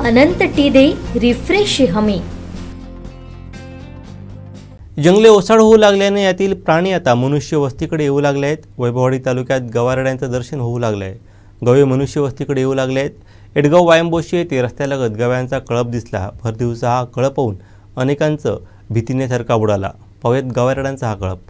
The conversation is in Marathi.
अनंत टी दे रिफ्रेश हमी. जंगले ओसाड होऊ लागल्याने यातील प्राणी आता मनुष्य वस्तीकडे येऊ लागले आहेत वैभववाडी तालुक्यात गवारड्यांचं दर्शन होऊ लागलं आहे गवे मनुष्य वस्तीकडे येऊ लागले आहेत एडगाव वायंबोशी येथे रस्त्यालगत गव्यांचा कळप दिसला. भरदिवसा हा कळप होऊन अनेकांचं भीतीने थरका बुडाला पाहुयात गवारड्यांचा हा कळप.